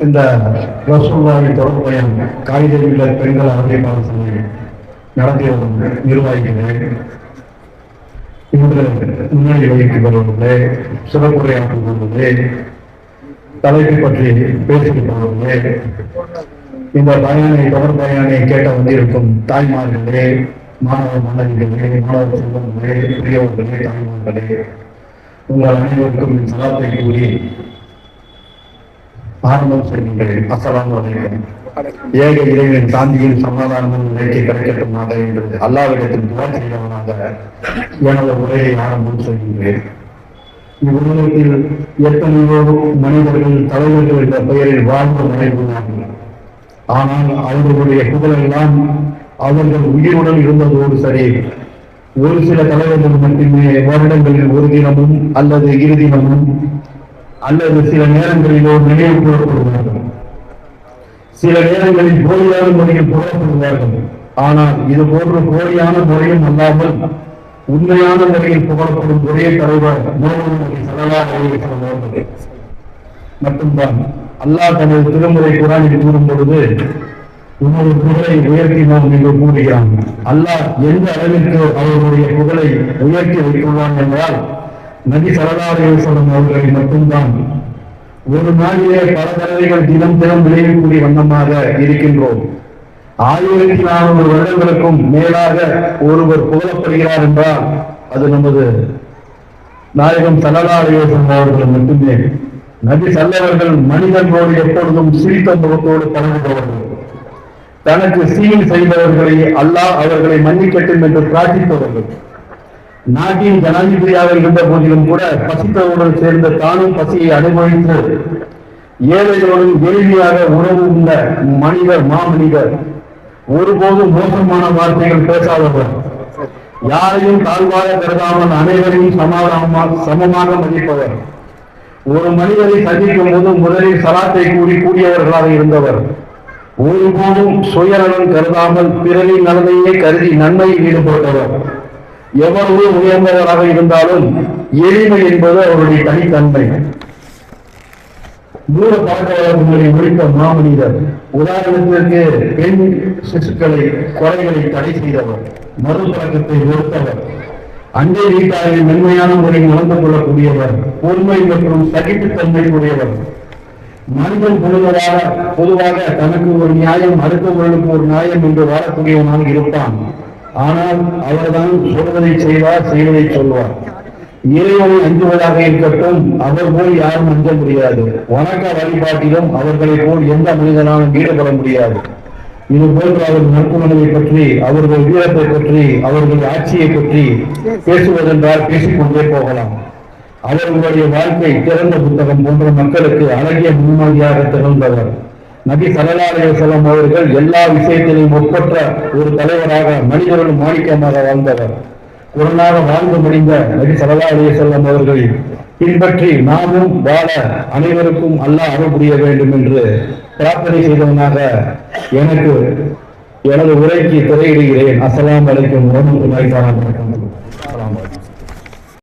இந்த ரசூல்லாவின் தொடர்புடைய காகிதமில்ல பெண்கள் அரசியல் சங்கம் நடத்தி நிர்வாகிகளே இன்று முன்னணி வகித்து வருவதே சிறப்புரையாற்றும் வருவதே தலைப்பை பற்றி பேசிட்டு இந்த பயனை தொடர் பயனை கேட்ட வந்திருக்கும் தாய்மார்களே மாணவ மாணவிகளே மாணவ செல்வங்களே பெரியவர்களே தாய்மார்களே உங்கள் அனைவருக்கும் என் சலாத்தை கூறி ஆரம்பம் செய்கின்றேன் அஸ்ஸலாமு அலைக்கும் ஏக இறைவன் சாந்தியும் சமாதானமும் நிலைக்கு கிடைக்கட்டும் நாக என்று அல்லாவிடத்தில் துவா செய்தவனாக எனது உரையை ஆரம்பம் செய்கின்றேன். இவ்வுலகத்தில் எத்தனையோ மனிதர்கள் தலைவர்கள் என்ற பெயரில் வாழ்ந்து நடைபெறுவார்கள் ஆனால் அவர்களுடைய புகழெல்லாம் அவர்கள் உயிருடன் இருந்ததோடு சரி. ஒரு சில தலைவர்கள் மட்டுமே வருடங்களில் ஒரு தினமும் அல்லது இரு தினமும் அல்லது சில நேரங்களிலோ நினைவு கூறப்படுவார்கள். சில நேரங்களில் போலியான முறையில் புகழப்படுவார்கள். ஆனால் இது போன்ற போலியான முறையும் அல்லாமல் உண்மையான முறையில் புகழப்படும் ஒரே தலைவர் மட்டும்தான் அல்லாஹ் தனது திருமுறை குரானில் கூறும் பொழுது உமது புகழை உயர்த்தினோம் என்று கூறுகிறான் அல்லாஹ் எந்த அளவிற்கு அவர்களுடைய புகழை உயர்த்தி வைத்துள்ளான் என்றால் நபி ஸல்லல்லாஹு அவர்களை மட்டும்தான். ஒரு நாளிலே பல தடவைகள் தினம் தினம் விளையக்கூடிய வண்ணமாக இருக்கின்றோம். ஆயிரத்தி நானூறு வருடங்களுக்கும் மேலாக ஒருவர் புகழப்படுகிறார் என்றால் அது நமது நாயகம் சல்லலாலயோசன் அவர்கள் மட்டுமே. நபி சல்லவர்கள் மனிதர்களோடு எப்பொழுதும் சிரித்த முகத்தோடு பழகுபவர்கள். தனக்கு சீல் செய்தவர்களை அல்லாஹ் அவர்களை மன்னிக்கட்டும் என்று பிரார்த்தித்தவர்கள். நாட்டின் ஜனாதிபதியாக இருந்த போதிலும் கூட பசித்தவுடன் சேர்ந்த தானும் பசியை அனுபவித்து ஏழைகளுடன் எளிமையாக உறவு உள்ள மனிதர் மாமனிதர். ஒருபோதும் மோசமான வார்த்தைகள் பேசாதவர். யாரையும் தாழ்வாக கருதாமல் அனைவரையும் சமாதானமாக சமமாக மதிப்பவர். ஒரு மனிதரை சந்திக்கும் போது முதலில் சலாத்தை கூறி கூடியவர்களாக இருந்தவர். ஒருபோதும் சுயநலம் கருதாமல் பிறரின் நலனையே கருதி நன்மையில் ஈடுபட்டவர். எவ்வளவு உயர்ந்தவராக இருந்தாலும் எளிமை என்பது அவருடைய தனித்தன்மை. மூல பழக்கவழக்கங்களை ஒழித்த மாமனிதர் உதாரணத்திற்கு பெண் சிசுக்களை கொலைகளை தடை செய்தவர் மறுபழக்கத்தை வெறுத்தவர் அண்டை வீட்டாரின் மென்மையான முறையில் நடந்து கொள்ளக்கூடியவர் பொறுமை மற்றும் சகிப்புத்தன்மை உடையவர். மனிதன் பொதுவாக பொதுவாக தனக்கு ஒரு நியாயம் அடுத்தவர்களுக்கு ஒரு நியாயம் என்று வாழக்கூடியவனாக இருப்பான். ஆனால் அவர்தான் சொல்வதை செய்வார் செய்வதை சொல்வார். இறைவனை அஞ்சுவதாக இருக்கட்டும் அவர் போல் யாரும் அஞ்ச முடியாது. வணக்க வழிபாட்டிலும் அவர்களை போல் எந்த மனிதனாலும் ஈடுபட முடியாது. இது போன்ற அவர் நற்குணங்களை பற்றி அவர்கள் வீரத்தை பற்றி அவர்கள் ஆட்சியை பற்றி பேசுவதென்றால் பேசிக்கொண்டே போகலாம். அவர்களுடைய வாழ்க்கை திறந்த புத்தகம் போன்ற மக்களுக்கு அழகிய முன்மாதிரியாக திறந்தவர் நபி சல்லல்லாஹு செல்லம் அவர்கள் எல்லா விஷயத்திலும் ஒப்பற்ற ஒரு தலைவராக மனிதர்கள் மாணிக்கமாக வாழ்ந்தவர். குரலாக வாழ்ந்து முடிந்த நபி சரலாலய செல்லம் அவர்களை பின்பற்றி நாமும் வாழ அனைவருக்கும் அல்லாஹ் அருள் புரிய வேண்டும் என்று பிரார்த்தனை செய்தவனாக எனக்கு எனது உரைக்கு திரையிடுகிறேன். அஸ்ஸலாமு அலைக்கும் வரஹ்மத்துல்லாஹி வபரகாத்துஹு